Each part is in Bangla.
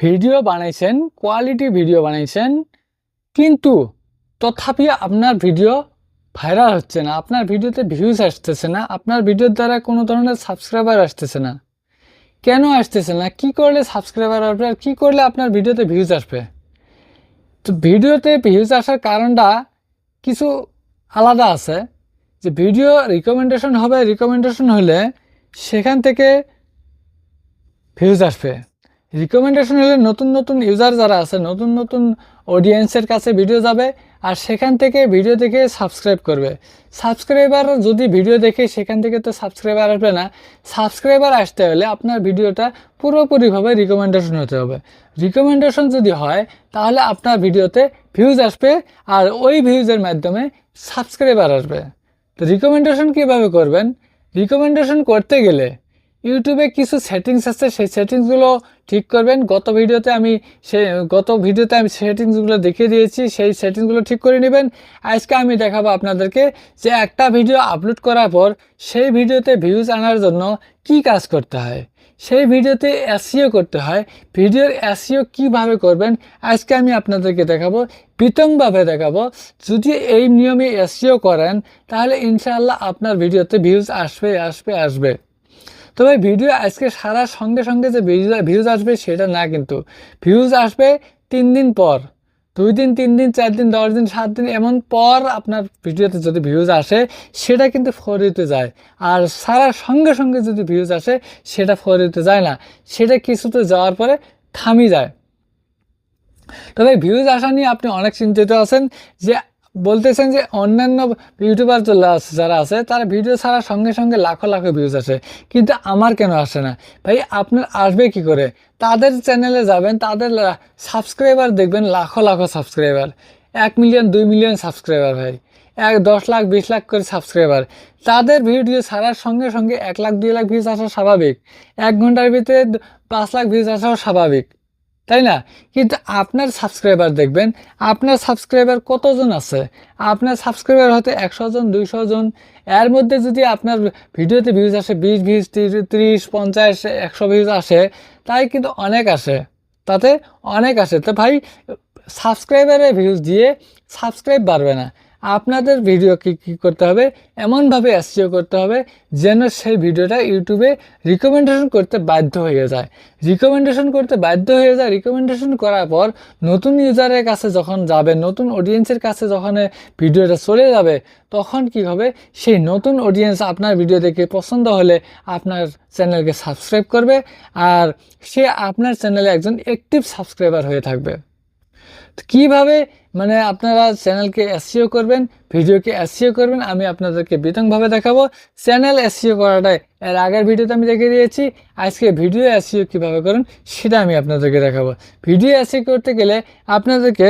ভিডিও বানাইছেন কোয়ালিটি ভিডিও বানাইছেন, কিন্তু তথাপি আপনার ভিডিও ভাইরাল হচ্ছে না। আপনার ভিডিওতে ভিউজ আসতেছে না। আপনার ভিডিওর দ্বারা কোনো ধরনের সাবস্ক্রাইবার আসতেছে না। কেন আসতেছে না? কি করলে সাবস্ক্রাইবার আসবে আর কী করলে আপনার ভিডিওতে ভিউজ আসবে? তো ভিডিওতে ভিউজ আসার কারণটা কিছু আলাদা আছে। যে ভিডিও রিকমেন্ডেশন হবে রিকমেন্ডেশন হলে সেখান থেকে ভিউজ আসবে। রিকমেন্ডেশন হলে নতুন নতুন ইউজার যারা আছে, নতুন নতুন অডিয়েন্সের কাছে ভিডিও যাবে আর সেখান থেকে ভিডিও দেখে সাবস্ক্রাইব করবে। সাবস্ক্রাইবার যদি ভিডিও দেখে সেখান থেকে তো সাবস্ক্রাইবার আসবে না সাবস্ক্রাইবার আসতে হলে আপনার ভিডিওটা পুরোপুরিভাবে রিকমেন্ডেশন হতে হবে। রিকমেন্ডেশন যদি হয়, তাহলে আপনার ভিডিওতে ভিউজ আসবে আর ওই ভিউজের মাধ্যমে সাবস্ক্রাইবার আসবে। তো রিকমেন্ডেশন কীভাবে করবেন? রিকমেন্ডেশন করতে গেলে ইউটিউবে কিছু সেটিংস আছে, সেই সেটিংসগুলো ঠিক করবেন। গত ভিডিওতে আমি সে, গত ভিডিওতে আমি সেটিংসগুলো দেখিয়ে দিয়েছি, সেই সেটিংসগুলো ঠিক করে নেবেন। আজকে আমি দেখাবো আপনাদেরকে যে একটা ভিডিও আপলোড করার পর সেই ভিডিওতে ভিউজ আনার জন্য কি কাজ করতে হয়। সেই ভিডিওতে এসিও করতে হয়। ভিডিওর এসিও কীভাবে করবেন, আজকে আমি আপনাদেরকে দেখাবো। বিতংভাবে দেখাবো, যদি এই নিয়মে এসিও করেন, তাহলে ইনশাআল্লাহ আপনার ভিডিওতে ভিউজ আসবে আসবে আসবে। তবে ভিডিও আজকে সারা সঙ্গে সঙ্গে যে ভিউজ আসবে সেটা না কিন্তু। ভিউজ আসবে তিন দিন পর। দুই দিন, তিন দিন, চার দিন, দশ দিন, সাত দিন, এমন পর আপনার ভিডিওতে যদি ভিউজ আসে, সেটা কিন্তু ফরিতে যায়। আর সারা সঙ্গে সঙ্গে যদি ভিউজ আসে, সেটা ফরিতে যায় না। সেটা কিছুতে যাওয়ার পরে থামি যায়। তবে ভিউজ আসা নিয়ে আপনি অনেক চিন্তিত আছেন যে বলতেছেন যে অন্যান্য ইউটিউবার যারা আছে, তারা ভিডিও ছাড়ার সঙ্গে সঙ্গে লাখো লাখো ভিউজ আসে। কিন্তু আমার কেন আসে না? ভাই, আপনার আসবে কি করে? তাদের চ্যানেলে যাবেন, তাদের সাবস্ক্রাইবার দেখবেন, লাখো লাখো সাবস্ক্রাইবার এক মিলিয়ন দুই মিলিয়ন সাবস্ক্রাইবার ভাই। এক, দশ লাখ, বিশ লাখ করে সাবস্ক্রাইবার তাদের ভিডিও ছাড়ার সঙ্গে সঙ্গে এক লাখ, দুই লাখ ভিউজ আসা স্বাভাবিক। এক ঘণ্টার ভিতরে পাঁচ লাখ ভিউজ আসাও স্বাভাবিক। তাই না? কিন্তু আপনার সাবস্ক্রাইবার দেখবেন, আপনার সাবস্ক্রাইবার কতজন আছে? আপনার সাবস্ক্রাইবার হয়তো একশো জন দুইশো জন এর মধ্যে যদি আপনার ভিডিওতে ভিউজ আসে, বিশ ভিউজ ত্রিশ পঞ্চাশ, একশো ভিউজ আসে, তাই কিন্তু অনেক আসে। তাতে অনেক আসে। তো ভাই সাবস্ক্রাইবারে ভিউজ দিয়ে সাবস্ক্রাইব বাড়বে না। আপনাদের ভিডিও কি, কী করতে হবে? এমনভাবে এসিও করতে হবে যেন সেই ভিডিওটা ইউটিউবে রিকমেন্ডেশন করতে বাধ্য হয়ে যায়। রিকমেন্ডেশন করতে বাধ্য হয়ে যায় রিকমেন্ডেশন করার পর নতুন ইউজারের কাছে যখন যাবে, নতুন অডিয়েন্সের কাছে যখন ভিডিওটা চলে যাবে, তখন কি হবে? সেই নতুন অডিয়েন্স আপনার ভিডিও দেখে পছন্দ হলে আপনার চ্যানেলকে সাবস্ক্রাইব করবে আর সে আপনার চ্যানেলে একজন অ্যাক্টিভ সাবস্ক্রাইবার হয়ে থাকবে। কীভাবে মানে আপনারা চ্যানেলকে এসিও করবেন, ভিডিওকে এসিও করবেন, আমি আপনাদেরকে বিতংভাবে দেখাবো। চ্যানেল এসিও করাটাই, এর আগের ভিডিওতে আমি দেখে দিয়েছি, আজকে ভিডিও এসিও কীভাবে করুন, সেটা আমি আপনাদেরকে দেখাবো। ভিডিও এসিও করতে গেলে আপনাদেরকে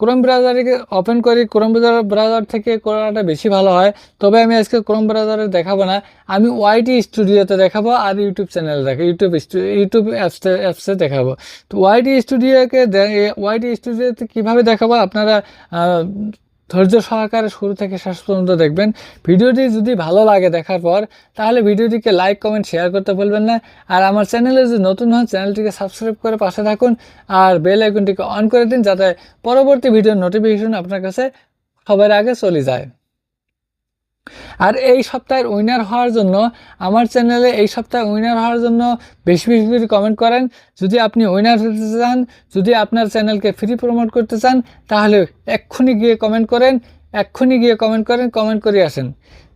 ক্রোম ব্রাউজারকে ওপেন করি। ক্রোম ব্রাউজার থেকে করাটা বেশি ভালো হয়। তবে আমি আজকে ক্রোম ব্রাউজারে দেখাবো না। আমি ওয়াইটি স্টুডিওতে দেখাবো আর ইউটিউব চ্যানেলে দেখো ইউটিউব ইউটিউব অ্যাপসে অ্যাপসে দেখাবো। তো ওয়াইটি স্টুডিওকে ওয়াইটি স্টুডিওতে কীভাবে দেখাবো আপনারা ধৈর্য সহকারে শুরু থেকে শেষ পর্যন্ত দেখবেন। ভিডিওটি যদি ভালো লাগে দেখার পর, তাহলে ভিডিওটিকে লাইক কমেন্ট শেয়ার করতে ভুলবেন না। আর আমার চ্যানেলে যদি নতুন হন চ্যানেলটিকে সাবস্ক্রাইব করে পাশে থাকুন। আর বেল আইকনটিকে অন করে দিন, যাতে পরবর্তী ভিডিওর নোটিফিকেশন আপনার কাছে সবার আগে চলে যায়। আর এই সপ্তাহের উইনার হওয়ার জন্য আমার চ্যানেলে এই সপ্তাহে উইনার হওয়ার জন্য বেশি বেশি করে কমেন্ট করেন। যদি আপনি উইনার হতে চান, যদি আপনার চ্যানেলকে ফ্রি প্রমোট করতে চান, তাহলে এক্ষুনি গিয়ে কমেন্ট করেন, এক্ষুনি গিয়ে কমেন্ট করেন কমেন্ট করে আসেন।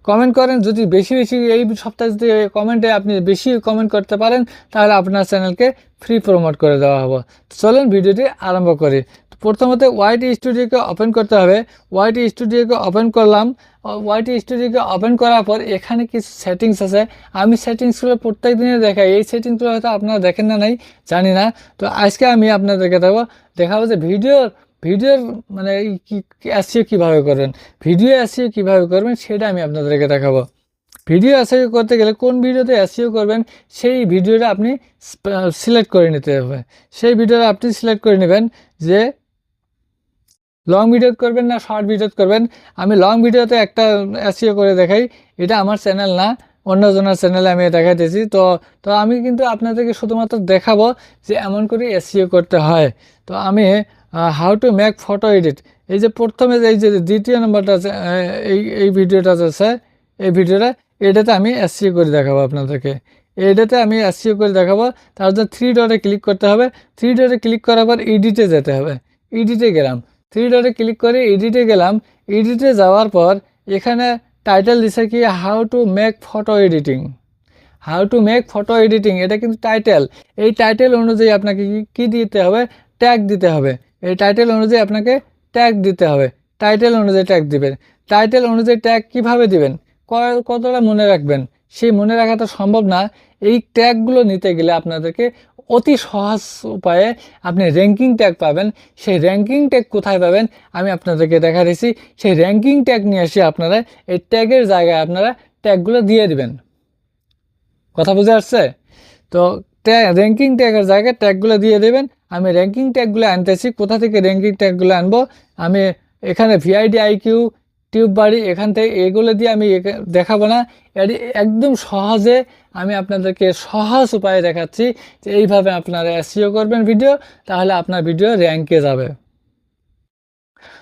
কমেন্ট করেন, যদি বেশি বেশি এই সপ্তাহে যদি কমেন্টে আপনি বেশি কমেন্ট করতে পারেন, তাহলে আপনার চ্যানেলকে ফ্রি প্রমোট করে দেওয়া হবে। চলুন ভিডিওটি আরম্ভ করি। প্রথমত ওয়াইটি স্টুডিওকে ওপেন করতে হবে। ওয়াইটি স্টুডিওকে ওপেন করলাম। ওয়াইটি স্টুডিওকে ওপেন করার পর এখানে কিছু সেটিংস আছে। আমি সেটিংসগুলো প্রত্যেক দিনে দেখাই। এই সেটিংসগুলো হয়তো আপনারা দেখেন না নাই, জানি না। তো আজকে আমি আপনাদেরকে দেবো দেখাবো যে ভিডিওর ভিডিওর মানে এসিও কীভাবে করবেন? ভিডিও এসিও কীভাবে করবেন সেটা আমি আপনাদেরকে দেখাবো। ভিডিও এসিও করতে গেলে কোন ভিডিওতে এসিও করবেন, সেই ভিডিওটা আপনি সিলেক্ট করে নিতে হবে। সেই ভিডিওটা আপনি সিলেক্ট করে নেবেন যে লং ভিডিও করবেন না শর্ট ভিডিও করবেন? আমি লং ভিডিওতে একটা এসিও করে দেখাই। এটা আমার চ্যানেল না, অন্যজনের চ্যানেলে আমি দেখাইতেছি। তো তো আমি কিন্তু আপনাদেরকে শুধুমাত্র দেখাবো যে এমন করে এসিও করতে হয়। তো আমি how to make photo edit এই যে প্রথমে এই যে দ্বিতীয় নম্বরটা এই এই ভিডিওটা আছে, এই ভিডিওটা এটাতে আমি এসিও করে দেখাবো আপনাদেরকে। এটাতে আমি এসিও করে দেখাবো। তার জন্য থ্রি ডটে ক্লিক করতে হবে। থ্রি ডটে ক্লিক করার পর এডিটে যেতে হবে। এডিটে গেলাম। থ্রি ডটে ক্লিক করে এডিটে গেলাম। এডিটে যাওয়ার পর এখানে টাইটেল দিছে কি how to make photo editing how to make photo editing এটা কিন্তু টাইটেল এই টাইটেল অনুযায়ী আপনাকে কি দিতে হবে? ট্যাগ দিতে হবে। এই টাইটেল অনুযায়ী আপনাকে ট্যাগ দিতে হবে। টাইটেল অনুযায়ী ট্যাগ দিবেন। টাইটেল অনুযায়ী ট্যাগ কীভাবে দিবেন? কতটা মনে রাখবেন? সেই মনে রাখা তো সম্ভব না। এই ট্যাগগুলো নিতে গেলে আপনাদেরকে অতি সহজ উপায়ে আপনি র্যাঙ্কিং ট্যাগ পাবেন। সেই র্যাঙ্কিং ট্যাগ কোথায় পাবেন? আমি আপনাদেরকে দেখা দিয়েছি সেই র্যাঙ্কিং ট্যাগ নিয়ে এসে আপনারা এই ট্যাগের জায়গায় আপনারা ট্যাগগুলো দিয়ে দিবেন। কথা বুঝে আসছে? তো র্যাঙ্কিং ট্যাগের জায়গায় ট্যাগগুলো দিয়ে দেবেন। আমি র্যাঙ্কিং ট্যাগগুলো আনতেছি। কোথা থেকে র্যাঙ্কিং ট্যাগগুলো আনব? আমি এখানে ভিআইডি আইকিউ টিউব বাড়ি এখান থেকে এগুলো দিয়ে আমি দেখাবো না। এটি একদম সহজে আমি আপনাদেরকে সহজ উপায়ে দেখাচ্ছি যে এইভাবে আপনারা এসিও করবেন ভিডিও তাহলে আপনার ভিডিও র্যাঙ্কে যাবে।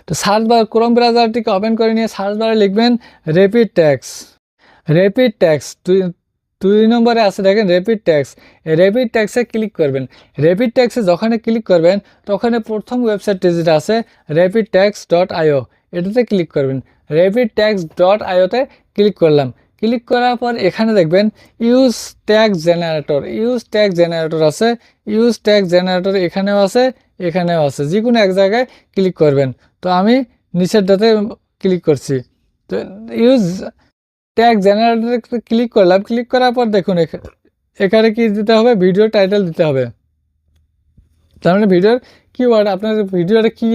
তো সার্চ বার ক্রোম ব্রাউজারটিকে ওপেন করে নিয়ে সার্চ বারে লিখবেন রেপিড ট্যাক্স রেপিড ট্যাক্স দুই নম্বরে আছে দেখেন রেপিড ট্যাক্স রেপিড ট্যাক্সে ক্লিক করবেন। রেপিড ট্যাক্সে যখনই ক্লিক করবেন তখন প্রথম ওয়েবসাইটটি যেটা আছে রেপিড ট্যাক্স ডট আইও এটাতে ক্লিক করবেন। রেপিড ট্যাক্স ডট আইওতে ক্লিক করলাম। ক্লিক করার পর এখানে দেখবেন use tags generator use tags generator আছে। ইউজ ট্যাক্স জেনারেটর এখানেও আছে এখানেও আছে। যে কোনো এক জায়গায় ক্লিক করবেন। তো আমি নিচেরটাতে ক্লিক করছি। তো ইউজ ট্যাগ জেনারেটরে ক্লিক করলাম। ক্লিক করার পর দেখুন এখা- এখানে কি দিতে হবে? ভিডিও টাইটেল দিতে হবে। তার মানে ভিডিওর কিওয়ার্ড আপনার ভিডিওটা কি,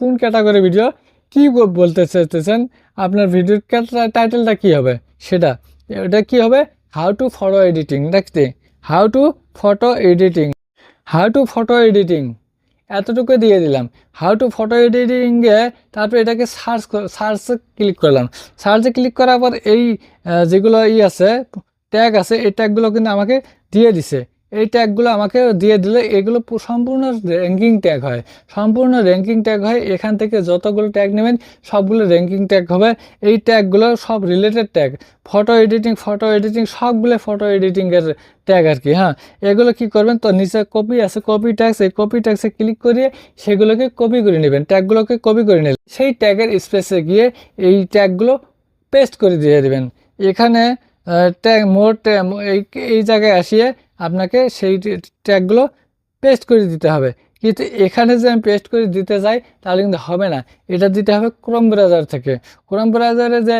কোন ক্যাটাগরি ভিডিও কি বলতে চাইতেছেন? আপনার ভিডিওর টাইটেলটা কি হবে? সেটা। এটা কি হবে? হাউ টু ফটো এডিটিং দেখতে। How to photo editing how to photo editing এতটুকু দিয়ে দিলাম। হাউ টু ফটো এডিটিংয়ে তারপর এটাকে সার্চ সার্চে ক্লিক করলাম। সার্চে ক্লিক করার পর এই যেগুলো ই আছে ট্যাগ আছে, এই ট্যাগগুলো কিন্তু আমাকে দিয়ে দিছে। এই ট্যাগগুলো আমাকে দিয়ে দিলে এগুলো সম্পূর্ণ র্যাঙ্কিং ট্যাগ হয়। সম্পূর্ণ র্যাঙ্কিং ট্যাগ হয়, এখান থেকে যতগুলো ট্যাগ নেবেন, সবগুলো র্যাঙ্কিং ট্যাগ হবে। এই ট্যাগগুলো সব related tag photo editing photo editing সবগুলো ফটো এডিটিংয়ের ট্যাগ আর কি হ্যাঁ। এগুলো কি করবেন? তো নিচে কপি আছে কপি ট্যাক্স এই কপি ট্যাক্সে ক্লিক করিয়ে সেগুলোকে কপি করে নেবেন। ট্যাগগুলোকে কপি করে নেবেন সেই ট্যাগের স্পেসে গিয়ে এই ট্যাগগুলো পেস্ট করে দিয়ে দেবেন। এখানে ট্যাগ মোর এই এই জায়গায় আসিয়ে আপনাকে সেই ট্যাগগুলো পেস্ট করে দিতে হবে। কিন্তু এখানে যে আমি পেস্ট করে দিতে যাই, তাহলে কিন্তু হবে না। এটা দিতে হবে ক্রোম ব্রাউজার থেকে। ক্রোম ব্রাউজারে যে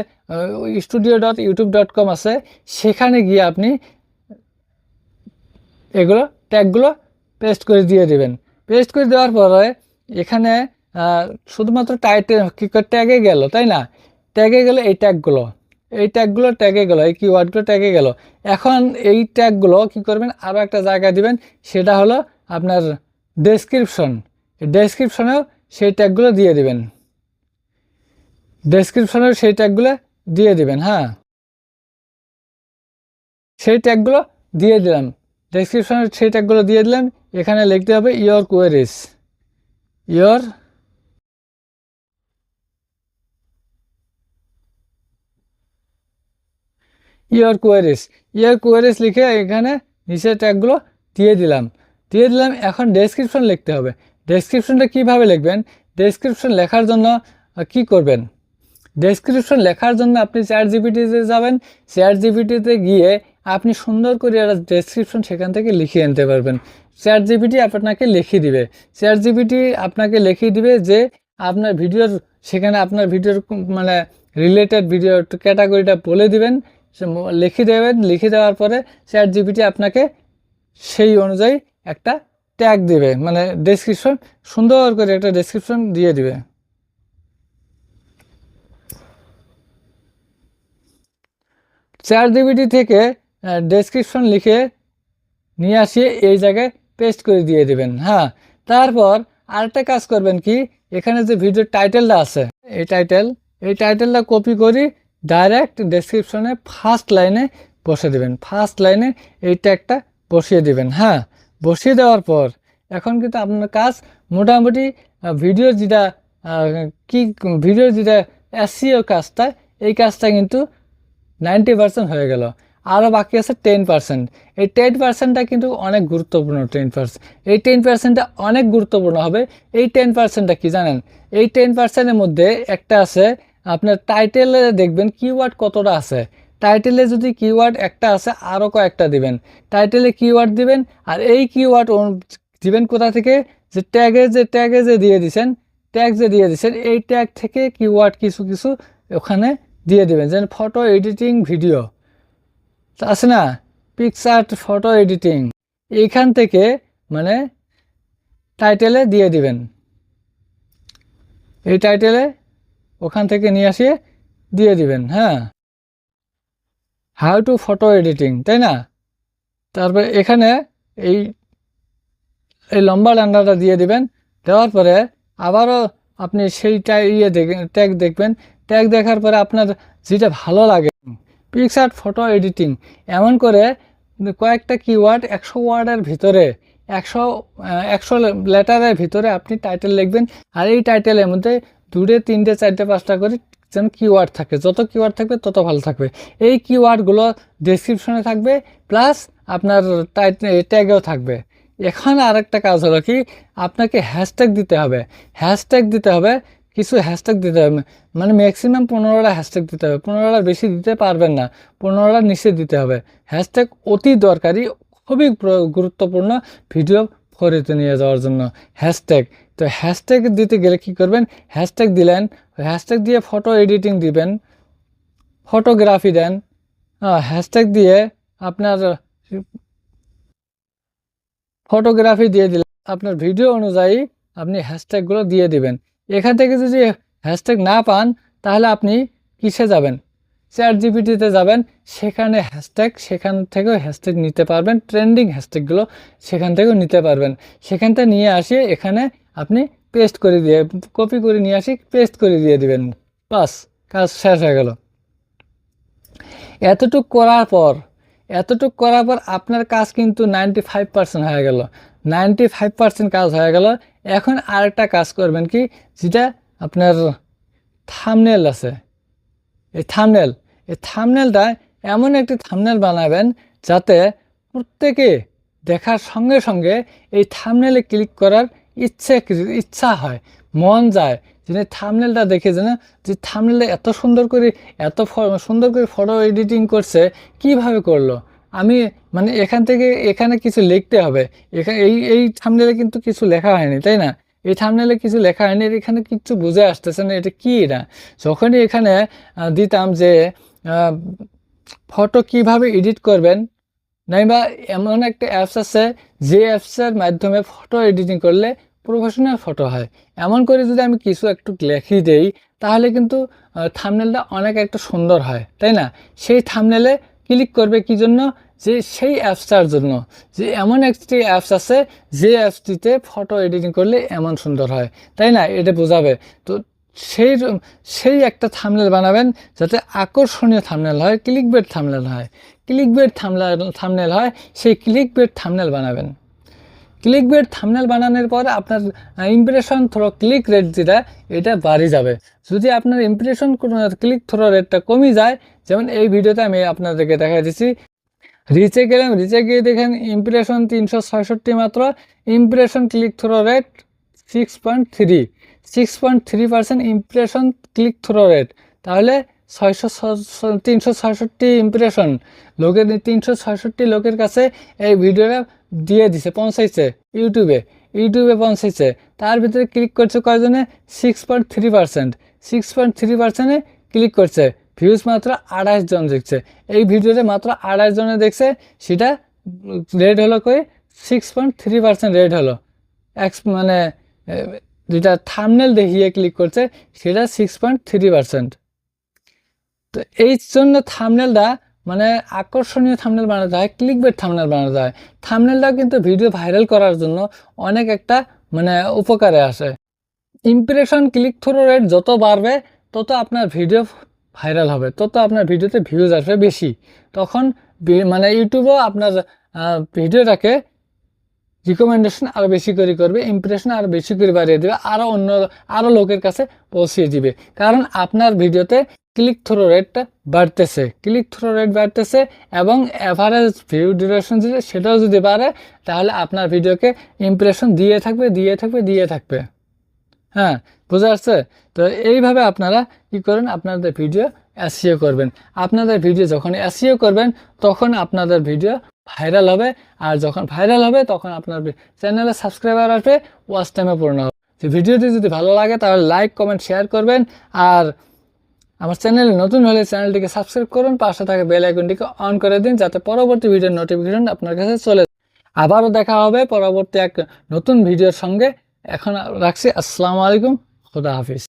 studio dot YouTube dot com আছে, সেখানে গিয়ে আপনি এগুলো, ট্যাগগুলো পেস্ট করে দিয়ে দেবেন। পেস্ট করে দেওয়ার পরে এখানে শুধুমাত্র টাইটেল কী করে ট্যাগে গেল, তাই না? ট্যাগে গেলে এই ট্যাগগুলো এই ট্যাগগুলো ট্যাগে গেল, এই কিওয়ার্ডগুলো ট্যাগে গেল। এখন এই ট্যাগগুলো কি করবেন? আরও একটা জায়গা দিবেন, সেটা হলো আপনার ডেসক্রিপশন ডেসক্রিপশনেও সেই ট্যাগগুলো দিয়ে দিবেন। ডেসক্রিপশনেও সেই ট্যাগগুলো দিয়ে দিবেন হ্যাঁ। সেই ট্যাগগুলো দিয়ে দিলাম। ডেসক্রিপশনের সেই ট্যাগগুলো দিয়ে দিলাম। এখানে লিখতে হবে your queries your year queries year queries লিখে এখানে নিচের ট্যাগগুলো দিয়ে দিলাম। দিয়ে দিলাম, এখন ডেসক্রিপশন লিখতে হবে। ডেসক্রিপশনটা কীভাবে লিখবেন? ডেসক্রিপশন লেখার জন্য কি করবেন? ডেসক্রিপশন লেখার জন্য আপনি চ্যাট জিপিটিতে যাবেন। চ্যাট জিপিটিতে গিয়ে আপনি সুন্দর করে একটা ডেসক্রিপশন সেখান থেকে লিখিয়ে আনতে পারবেন। চ্যাট জিপিটি আপনাকে লিখিয়ে দিবে। চ্যাট জিপিটি আপনাকে লিখিয়ে দিবে যে আপনার ভিডিওর সেখানে আপনার ভিডিওর মানে রিলেটেড ভিডিও ক্যাটাগরিটা বলে দিবেন। সে লিখে দেবেন, লিখে দেওয়ার পরে চ্যাট জিপিটি আপনাকে সেই অনুযায়ী একটা ট্যাগ দেবে। মানে ডেসক্রিপশন সুন্দর করে একটা ডেসক্রিপশন দিয়ে দিবে। চ্যাট জিপিটি থেকে ডেসক্রিপশন লিখে নিয়ে আসিয়ে এই জায়গায় পেস্ট করে দিয়ে দিবেন হ্যাঁ। তারপর আরেকটা কাজ করবেন কি, এখানে যে ভিডিও টাইটেলটা আছে, এই টাইটেল এই টাইটেলটা কপি করি ডাইরেক্ট ডেসক্রিপশনে ফার্স্ট লাইনে বসে দিবেন। ফার্স্ট লাইনে এই ট্যাগটা বসিয়ে দিবেন। হ্যাঁ বসিয়ে দেওয়ার পর এখন কিন্তু আপনার কাজ মোটামুটি ভিডিও যেটা কি ভিডিওর যেটা এসিও কাজটা, এই কাজটা কিন্তু নাইনটি পার্সেন্ট হয়ে গেল। আরও বাকি আছে টেন পার্সেন্ট এই টেন পার্সেন্টটা কিন্তু অনেক গুরুত্বপূর্ণ টেন পার্সেন্ট এই টেন পার্সেন্টটা অনেক গুরুত্বপূর্ণ হবে। এই টেন পার্সেন্টটা কি জানেন? এই টেন পার্সেন্টের মধ্যে একটা আছে আপনার টাইটেলে দেখবেন কিওয়ার্ড কতটা আছে। টাইটেলে যদি কিওয়ার্ড একটা আছে আরও কয়েকটা দিবেন। টাইটেলে কিওয়ার্ড দিবেন, আর এই কিওয়ার্ড দিবেন কোথা থেকে? যে ট্যাগে যে ট্যাগে যে দিয়ে দিছেন ট্যাগ যে দিয়ে দিছেন, এই ট্যাগ থেকে কিওয়ার্ড কিছু কিছু ওখানে দিয়ে দিবেন। যেন ফটো এডিটিং ভিডিও আছে না? পিকচার ফটো এডিটিং এইখান থেকে মানে টাইটেলে দিয়ে দিবেন। এই টাইটেলে ওখান থেকে নিয়ে আসিয়ে দিয়ে দিবেন হ্যাঁ। হাউ টু ফটো এডিটিং তাই না? তারপরে এখানে এই এই লম্বা ডান্ডাটা দিয়ে দিবেন, দেওয়ার পরে আবারও আপনি সেইটা ইয়ে ট্যাগ দেখবেন। ট্যাগ দেখার পরে আপনার যেটা ভালো লাগে পিকচার ফটো এডিটিং এমন করে কয়েকটা কিওয়ার্ড একশো ওয়ার্ডের ভিতরে, একশো একশো লেটারের ভিতরে আপনি টাইটেল লিখবেন। আর এই টাইটেলের মধ্যে দুটো তিনটে, চারটে, পাঁচটা করে যেন কিওয়ার্ড থাকে। যত কিওয়ার্ড থাকবে, তত ভালো থাকবে। এই কিওয়ার্ডগুলো ডেসক্রিপশনে থাকবে প্লাস আপনার ট্যাগেও থাকবে। এখানে আরেকটা কাজ হলো কি, আপনাকে হ্যাশট্যাগ দিতে হবে। হ্যাশট্যাগ দিতে হবে, কিছু হ্যাশট্যাগ দিতে হবে। মানে ম্যাক্সিমাম পনেরোটা হ্যাশট্যাগ দিতে হবে। পনেরোটা বেশি দিতে পারবেন না, পনেরোটা নিচে দিতে হবে। হ্যাশট্যাগ অতি দরকারি, খুবই গুরুত্বপূর্ণ ভিডিও ফরিতে নিয়ে যাওয়ার জন্য। হ্যাশট্যাগ তো হ্যাশট্যাগ দিতে গেলে কি করবেন? হ্যাশট্যাগ দিলেন হ্যাশট্যাগ দিয়ে ফটো এডিটিং দিবেন ফটোগ্রাফি দেন। হ্যাশট্যাগ দিয়ে আপনার ফটোগ্রাফি দিয়ে দিলেন আপনার ভিডিও অনুযায়ী আপনি হ্যাশট্যাগুলো দিয়ে দিবেন। এখান থেকে যদি হ্যাশট্যাগ না পান, তাহলে আপনি কিসে যাবেন? চ্যাট জিপিটিতে যাবেন, সেখানে হ্যাশট্যাগ সেখান থেকেও হ্যাশট্যাগ নিতে পারবেন ট্রেন্ডিং হ্যাশট্যাগুলো সেখান থেকেও নিতে পারবেন। সেখান থেকে নিয়ে আসিয়ে এখানে আপনি পেস্ট করে দিয়ে কপি করে নিয়ে আসি পেস্ট করে দিয়ে দিবেন। বাস, কাজ শেষ হয়ে গেল। এতটুক করার পর, এতটুক করার পর আপনার কাজ কিন্তু নাইনটি ফাইভ পার্সেন্ট হয়ে গেল। নাইনটি ফাইভ পার্সেন্ট কাজ হয়ে গেল। এখন আরেকটা কাজ করবেন কি, যেটা আপনার থামনেল আছে। এই থামনেল এই থামনেলটা এমন একটি থামনেল বানাবেন যাতে প্রত্যেকে দেখার সঙ্গে সঙ্গে এই থামনেলে ক্লিক করার ইচ্ছে, ইচ্ছা হয়, মন যায় যে থামনেলটা দেখে যেন যে থামনেলে এত সুন্দর করে, এত সুন্দর করে ফটো এডিটিং করছে, কীভাবে করল? আমি মানে এখান থেকে এখানে কিছু লিখতে হবে এখানে এই এই থামনেলে কিন্তু কিছু লেখা হয়নি, তাই না? এই থামনেলে কিছু লেখা হয়নি এখানে কিছু বুঝে আসতেছে না, এটা কি এটা? যখনই এখানে দিতাম যে ফটো কীভাবে এডিট করবেন, নাইবা এমন একটা অ্যাপস আছে, যে অ্যাপসের মাধ্যমে ফটো এডিটিং করলে প্রফেশনাল ফটো হয়। এমন করে যদি আমি কিছু একটু লেখি দেই, তাহলে কিন্তু থামনেলটা অনেক একটা সুন্দর হয়, তাই না? সেই থামনেলে ক্লিক করবে কি জন্য? যে সেই অ্যাপসটার জন্য, যে এমন একটি অ্যাপস আছে, যে অ্যাপসটিতে ফটো এডিটিং করলে এমন সুন্দর হয়। তাই না? এটা বোঝাবে। তো সেই সেই একটা থামনেল বানাবেন যাতে আকর্ষণীয় থামনেল হয় ক্লিক বেড থামনেল হয়। ক্লিক বেড থামনেল থামনেল হয়, সেই ক্লিক বেড থামনেল বানাবেন। ক্লিক বেড থামনেল বানানোর পর আপনার ইমপ্রেশন থ্রো ক্লিক রেট যেটা, এটা বাড়ি যাবে। যদি আপনার ইমপ্রেশন ক্লিক থ্রো রেটটা কমে যায়, যেমন এই ভিডিওতে আমি আপনাদেরকে দেখা দিচ্ছি রিচে গেলাম রিচে গিয়ে দেখেন ইমপ্রেশন তিনশো ছয়ষট্টি মাত্র impression click through rate six point three six point three percent impression click through rate তাহলে ছয়শো তিনশো ছয়ষট্টি ইমপ্রেশন লোকের তিনশো ছয়ষট্টি লোকের কাছে এই ভিডিওটা দিয়ে দিছে, পৌঁছাইছে ইউটিউবে ইউটিউবে পৌঁছাইছে। তার ভিতরে ক্লিক করছে কয়জনে? Six point three percent six point three পার্সেন্টে ক্লিক করছে। ভিউজ মাত্র আড়াইশ জন দেখছে। এই ভিডিওতে মাত্র আড়াইশ জনে দেখছে, সেটা রেড হলো কই? Six point three percent rate হলো। এক্স মানে যেটা থামনেল দেখিয়ে ক্লিক করছে, সেটা সিক্স পয়েন্ট থ্রি পার্সেন্ট তো এই জন্য থামনেলটা মানে আকর্ষণীয় থামনেল বানাতে হয় ক্লিক বেট থামনেল বানাতে হয় থামনেলটা কিন্তু ভিডিও ভাইরাল করার জন্য অনেক একটা মানে উপকারে আসে। ইমপ্রেশন ক্লিক থ্রু রেট যত বাড়বে, তত আপনার ভিডিও ভাইরাল হবে। তত আপনার ভিডিওতে ভিউজ আসবে বেশি। তখন মানে ইউটিউবও আপনার ভিডিওটাকে রিকমেন্ডেশন আরও বেশি করে করবে ইমপ্রেশন আরও বেশি করে বাড়িয়ে দিবে আরও অন্য আরও লোকের কাছে পৌঁছিয়ে দিবে। কারণ আপনার ভিডিওতে ক্লিক থ্রো রেটটা বাড়তেছে। ক্লিক থ্রো রেট বাড়তেছে এবং অ্যাভারেজ ভিউ ডিউরেশন যেটা সেটাও যদি বাড়ে, তাহলে আপনার ভিডিওকে ইমপ্রেশন দিয়ে থাকবে দিয়ে থাকবে দিয়ে থাকবে। হ্যাঁ বোঝা যাচ্ছে? তো এইভাবে আপনারা কি করেন? আপনাদের ভিডিও এসিও করবেন। আপনাদের ভিডিও যখন এসিও করবেন, তখন আপনাদের ভিডিও ভাইরাল হবে। আর যখন ভাইরাল হবে, তখন আপনার চ্যানেলে সাবস্ক্রাইবার আসবে ওয়াচ টাইমে পূর্ণ হবে। তো ভিডিওটি যদি ভালো লাগে, তাহলে লাইক কমেন্ট শেয়ার করবেন। আর আমার চ্যানেলে নতুন হলে চ্যানেলটিকে সাবস্ক্রাইব করুন। পাশে থাকা বেল আইকনটিকে অন করে দিন, যাতে পরবর্তী ভিডিওর নোটিফিকেশন আপনার কাছে চলে। আবারও দেখা হবে পরবর্তী এক নতুন ভিডিওর সঙ্গে। এখন রাখছি। আসসালামু আলাইকুম। খুদা হাফিজ।